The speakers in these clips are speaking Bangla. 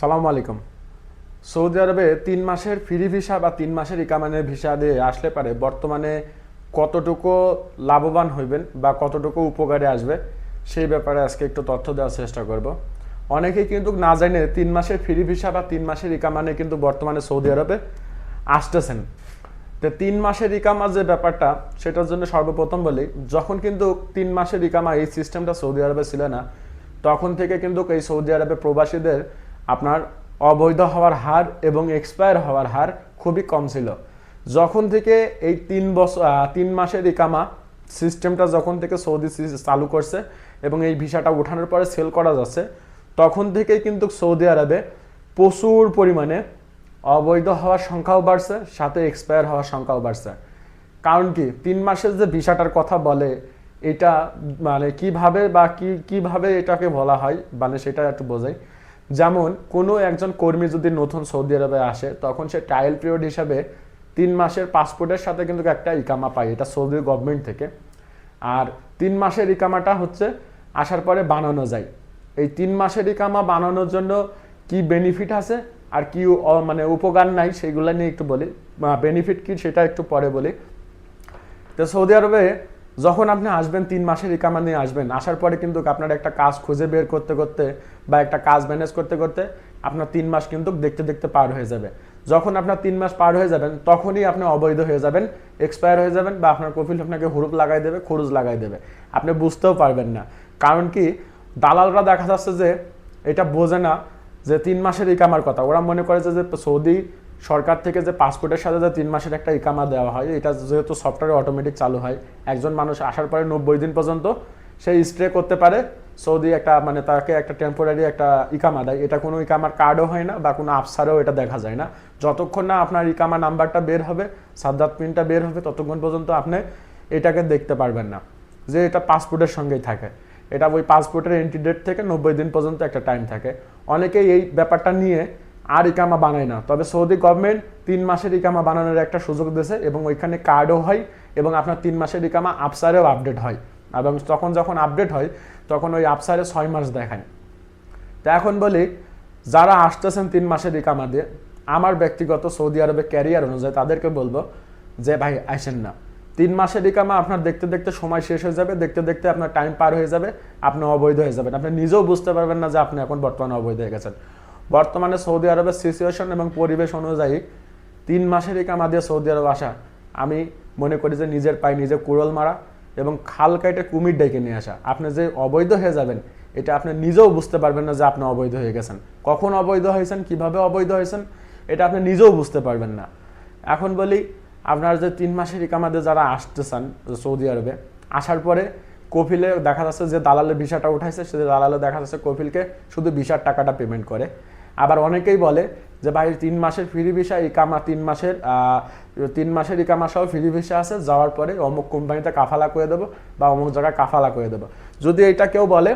সালাম আলাইকুম। সৌদি আরবে তিন মাসের ফ্রি ভিসা বা তিন মাসের ইকামানের ভিসা দিয়ে আসলে পারে বর্তমানে কতটুকু লাভবান হইবেন বা কতটুকু উপকারে আসবে, সেই ব্যাপারে আজকে একটু তথ্য দেওয়ার চেষ্টা করব। অনেকেই কিন্তু না জানে তিন মাসের ফ্রি ভিসা বা তিন মাসের ইকামানে কিন্তু বর্তমানে সৌদি আরবে আসতেছেন। তো তিন মাসের ইকামা যে ব্যাপারটা, সেটার জন্য সর্বপ্রথম বলি, যখন কিন্তু তিন মাসের ইকামা এই সিস্টেমটা সৌদি আরবে ছিল না, তখন থেকে কিন্তু এই সৌদি আরবে প্রবাসীদের আপনার অবৈধ হওয়ার হার এবং এক্সপায়ার হওয়ার হার খুবই কম ছিল। যখন থেকে এই তিন বছর তিন মাসের ইকামা সিস্টেমটা যখন থেকে সৌদি চালু করছে এবং এই ভিসাটা ওঠানোর পরে সেল করা যাচ্ছে, তখন থেকেই কিন্তু সৌদি আরবে প্রচুর পরিমাণে অবৈধ হওয়ার সংখ্যাও বাড়ছে, সাথে এক্সপায়ার হওয়ার সংখ্যাও বাড়ছে। কারণ কি? তিন মাসের যে ভিসাটার কথা বলে, এটা মানে কীভাবে বা কি, কীভাবে এটাকে বলা হয় মানে সেটা একটু বোঝাই। যেমন কোনো একজন কর্মী যদি নতুন সৌদি আরবে আসে, তখন সে ট্রায়াল পিরিয়ড হিসাবে তিন মাসের পাসপোর্টের সাথে কিন্তু একটা ইকামা পায়, এটা সৌদি গভর্নমেন্ট থেকে। আর তিন মাসের ইকামাটা হচ্ছে আসার পরে বানানো যায়। এই তিন মাসের ইকামা বানানোর জন্য কি বেনিফিট আছে আর কি মানে উপকার নাই সেগুলো নিয়ে একটু বলি। বেনিফিট কি সেটা একটু পরে বলি। তো সৌদি আরবে যখন আপনি আসবেন, তিন মাসের ইকামা নিয়ে আসবেন, আসার পরে কিন্তু আপনার একটা কাজ খুঁজে বের করতে করতে বা একটা কাজ ম্যানেজ করতে করতে আপনার তিন মাস কিন্তু দেখতে দেখতে পার হয়ে যাবে। যখন আপনার তিন মাস পার হয়ে যাবেন, তখনই আপনি অবৈধ হয়ে যাবেন এক্সপায়ার হয়ে যাবেন বা আপনার কপিল আপনাকে হুরুপ লাগাই দেবে, খরচ লাগাই দেবে। আপনি বুঝতেও পারবেন না। কারণ কি? দালালরা দেখা যাচ্ছে যে এটা বোঝে না যে তিন মাসের ইকামার কথা। ওরা মনে করে যে সৌদি সরকার থেকে যে পাসপোর্টের সাথে যে তিন মাসের একটা ইকামা দেওয়া হয়, এটা যেহেতু সফটওয়্যার অটোমেটিক চালু হয়, একজন মানুষ আসার পরে নব্বই দিন পর্যন্ত সে স্টে করতে পারে, সৌদি একটা মানে তাকে একটা টেম্পোরারি একটা ইকামা দেয়। এটা কোনো ইকামার কার্ডও হয় না বা কোনো আফসারেও এটা দেখা যায় না। যতক্ষণ না আপনার ইকামা নাম্বারটা বের হবে সাদ্দাত পিনটা বের হবে, ততক্ষণ পর্যন্ত আপনি এটাকে দেখতে পারবেন না, যে এটা পাসপোর্টের সঙ্গেই থাকে। এটা ওই পাসপোর্টের এন্ট্রি ডেট থেকে নব্বই দিন পর্যন্ত একটা টাইম থাকে। অনেকেই এই ব্যাপারটা নিয়ে আর ইকামা বানায় না। তবে সৌদি গভর্নমেন্ট তিন মাসের ইকামা বানানোর একটা সুযোগ দিয়েছে এবং ওইখানে কার্ডও হয় এবং আপনার তিন মাসের ইকামা আপসারেও আপডেট হয়। এবং তখন যখন আপডেট হয়, তখন ওই আপসারে ছয় মাস দেখায়। তো এখন বলি, যারা আসতেছেন তিন মাসের ইকামা দিয়ে, আমার ব্যক্তিগত সৌদি আরবে ক্যারিয়ার অনুযায়ী তাদেরকে বলব যে, ভাই, আসেন না। তিন মাসের ইকামা আপনার দেখতে দেখতে সময় শেষ হয়ে যাবে, দেখতে দেখতে আপনার টাইম পার হয়ে যাবে, আপনি অবৈধ হয়ে যাবেন। আপনি নিজেও বুঝতে পারবেন না যে, আপনি এখন বর্তমানে অবৈধ হয়ে গেছেন। বর্তমানে সৌদি আরবের সিচুয়েশন এবং পরিবেশ অনুযায়ী তিন মাসের ইকামা দিয়ে সৌদি আরব আসা, আমি মনে করি যে নিজের পায়ে নিজে কুড়ল মারা এবং খাল কাইটে কুমির ডেকে নিয়ে আসা। আপনি যে অবৈধ হয়ে যাবেন, এটা আপনি নিজেও বুঝতে পারবেন না যে আপনি অবৈধ হয়ে গেছেন। কখন অবৈধ হয়েছেন, কীভাবে অবৈধ হয়েছেন, এটা আপনি নিজেও বুঝতে পারবেন না। এখন বলি, আপনার যে তিন মাসের ইকামাতে যারা আসতেছেন সৌদি আরবে, আসার পরে কফিলে দেখা যাচ্ছে যে দালালের ভিসাটা উঠাইছে, সে দালালে দেখা যাচ্ছে কফিলকে শুধু ভিসার টাকাটা পেমেন্ট করে। আবার অনেকেই বলে যে ভাই, তিন মাসের ফ্রি ভিসা ইকামা তিন মাসের তিন মাসের ইকামা সহ ফ্রি ভিসা আছে, যাওয়ার পরে অমুক কোম্পানিতে কাফালা করে দেবো বা অমুক জায়গায় কাফালা করে দেবো। যদি এটা কেউ বলে,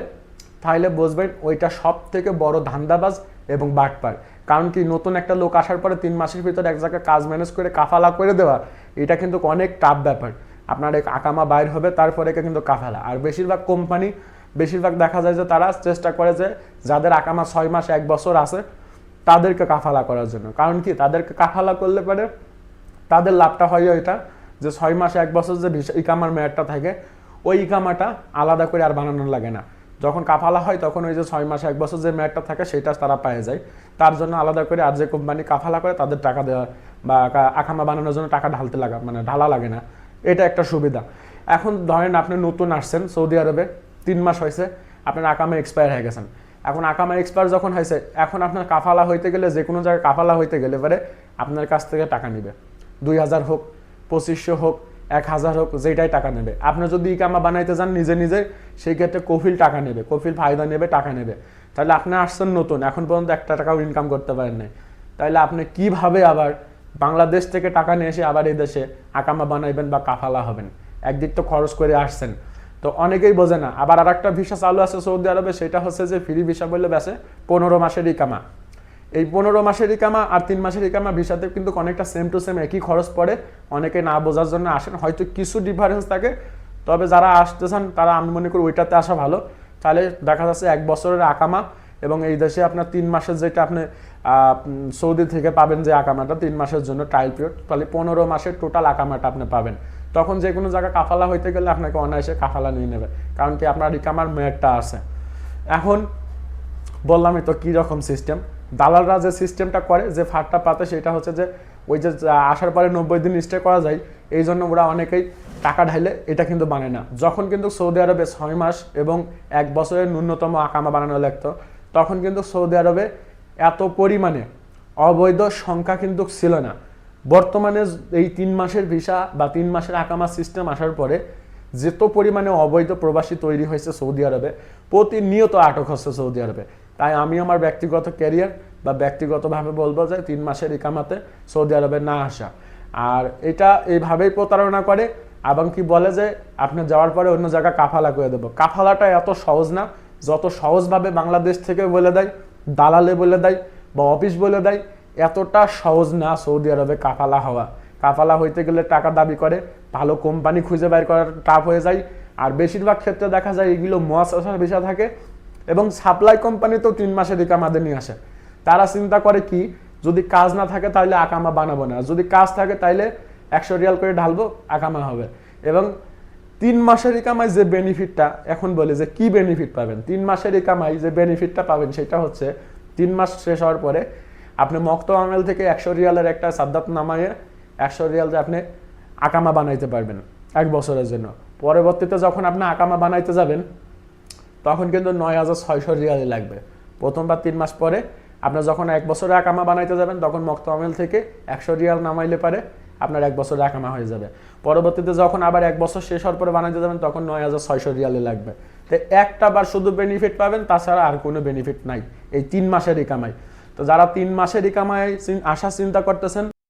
তাহলে বুঝবেন ওইটা সব থেকে বড় ধান্দাবাজ এবং বাটপার। কারণ কি, নতুন একটা লোক আসার পরে তিন মাসের ভিতরে এক জায়গায় কাজ ম্যানেজ করে কাফালা করে দেওয়া, এটা কিন্তু অনেক টাফ ব্যাপার। আপনার আকামা বাইর হবে, তারপরে কিন্তু কাফালা। আর বেশিরভাগ কোম্পানি বেশিরভাগ দেখা যায় যে তারা চেষ্টা করে যে যাদের আকামা ছয় মাস, এক বছর আছে, তাদেরকে কাফালা করার জন্য। কারণ কি? তাদেরকে কাফালা করলে পারে তাদের লাভটা হয় এটা যে ছয় মাস, এক বছর যে ইকামার মেয়াদটা থাকে, ওই ইকামাটা আলাদা করে আর বানানো লাগে না। যখন কাফালা হয়, তখন ওই যে ছয় মাস, এক বছর যে মেয়াদটা থাকে, সেটা তারা পেয়ে যায়। তার জন্য আলাদা করে আর যে কোম্পানি কাফালা করে, তাদের টাকা দেওয়া বা আকামা বানানোর জন্য টাকা ঢালতে লাগা মানে ঢালা লাগে না। এটা একটা সুবিধা। এখন ধরেন আপনি নতুন আসছেন সৌদি আরবে তিন মাস হয়েছে, আপনার আকামা এক্সপায়ার হয়ে গেছেন। এখন আকামা এক্সপায়ার যখন হয়েছে, এখন আপনার কাফালা হইতে গেলে, যে কোনো জায়গায় কাফালা হইতে গেলে পরে আপনার কাছ থেকে টাকা নেবে। দুই হাজার হোক, পঁচিশশো হোক, এক হাজার হোক যেটাই টাকা নেবে। আপনি যদি ইকামা বানাইতে যান নিজে নিজে, সেই ক্ষেত্রে কফিল টাকা নেবে, কফিল ফায়দা নেবে, টাকা নেবে। তাহলে আপনি আসছেন নতুন, এখন পর্যন্ত একটা টাকাও ইনকাম করতে পারেন নাই। তাহলে আপনি কীভাবে আবার বাংলাদেশ থেকে টাকা নিয়ে এসে আবার এই দেশে আকামা বানাইবেন বা কাফালা হবেন? একদিক তো খরচ করে আসছেন। তো অনেকেই বোঝে না। আবার আর একটা ভিসা চালু আছে সৌদি আরবে, সেটা হচ্ছে যে ফ্রি ভিসা বললে বেসে পনেরো মাসের ইকামা। এই পনেরো মাসের ইকামা আর তিন মাসের ইকামা ভিসাতে কিন্তু অনেকটা সেম টু সেম একই খরচ পড়ে। অনেকে না বোঝার জন্য আসেন, হয়তো কিছু ডিফারেন্স থাকে। তবে যারা আসতেছেন তারা আমি মনে করি ওইটাতে আসা ভালো। তাহলে দেখা যাচ্ছে এক বছরের আকামা এবং এই দেশে আপনার তিন মাসের যেটা আপনি সৌদি থেকে পাবেন যে আকামাটা, তিন মাসের জন্য ট্রায়াল পিরিয়ড তাহলে পনেরো মাসের টোটাল আকামাটা আপনি পাবেন। তখন যে কোনো জায়গায় কাফালা হইতে গেলে আপনাকে অনায়াসে কাফালা নিয়ে নেবে। কারণ কি আপনার ইকামার মেয়াদটা আছে। এখন বললামই তো কি রকম সিস্টেম দালালরা যে সিস্টেমটা করে, যে ফাটটা পাতে, সেটা হচ্ছে যে ওই যে আসার পরে নব্বই দিন স্টে করা যায়, এই জন্য ওরা অনেকেই টাকা ঢাইলে এটা কিন্তু বানায় না। যখন কিন্তু সৌদি আরবে ছয় মাস এবং এক বছরের ন্যূনতম আকামা বানানো লাগতো, তখন কিন্তু সৌদি আরবে এত পরিমাণে অবৈধ সংখ্যা কিন্তু ছিল না। বর্তমানে এই তিন মাসের ভিসা বা তিন মাসের আকামা সিস্টেম আসার পরে যেত পরিমাণে অবৈধ প্রবাসী তৈরি হয়েছে সৌদি আরবে, প্রতিনিয়ত আটক হচ্ছে সৌদি আরবে। তাই আমি আমার ব্যক্তিগত ক্যারিয়ার বা ব্যক্তিগতভাবে বলব যে তিন মাসের ইকামাতে সৌদি আরবে না আসা। আর এটা এইভাবেই প্রতারণা করে, এবং কি বলে যে আপনি যাওয়ার পরে অন্য জায়গায় কাফালা করে দেবো। কাফালাটা এত সহজ না, যত সহজভাবে বাংলাদেশ থেকে বলে দেয়, দালালে বলে দেয় বা অফিস বলে দেয় এতটা সহজ না সৌদি আরবে কাফালা হওয়া। কাফালা হইতে গেলে টাকা দাবি করে, ভালো কোম্পানি খুঁজে বের করা টাফ হয়ে যায়। আর বেশিরভাগ ক্ষেত্রে দেখা যায় এগুলো মহাশাসার বিষয় থাকে এবং সাপ্লাই কোম্পানি তো তিন মাসের ইকামাদের নিয়ে আসে। তারা চিন্তা করে কি, যদি কাজ না থাকে তাহলে আকামা বানাবো না। যদি কাজ থাকে তাহলে একশো রিয়াল করে ঢালবো, আকামা হবে। এবং তিন মাসের ইকামায় যে বেনিফিটটা এখন বলে যে কি বেনিফিট পাবেন? তিন মাসের ইকামায় যে বেনিফিটটা পাবেন সেটা হচ্ছে, তিন মাস শেষ হওয়ার পরে আপনি মক্ত আমেল থেকে একশো রিয়ালের একটা সাদ্দাত নামাইয়ে একশো রিয়াল আপনি আকামা বানাইতে পারবেন এক বছরের জন্য। পরবর্তীতে যখন আপনি আকামা বানাইতে যাবেন, তখন কিন্তু নয় হাজার ছয়শো রিয়ালই লাগবে। প্রথমবার তিন মাস পরে আপনার যখন এক বছরে আকামা বানাইতে যাবেন, তখন মক্ত আমেল থেকে একশো রিয়াল নামাইলে পারে আপনার এক বছরে আকামা হয়ে যাবে। পরবর্তীতে যখন আবার এক বছর শেষ হওয়ার পরে বানাইতে যাবেন, তখন নয় হাজার ছয়শো রিয়ালে লাগবে। তো একটা বার শুধু বেনিফিট পাবেন, তাছাড়া আর কোনো বেনিফিট নাই। এই তিন মাসের কামাই। তো যারা তিন মাসের কামায় আসার চিন্তা করতেছেন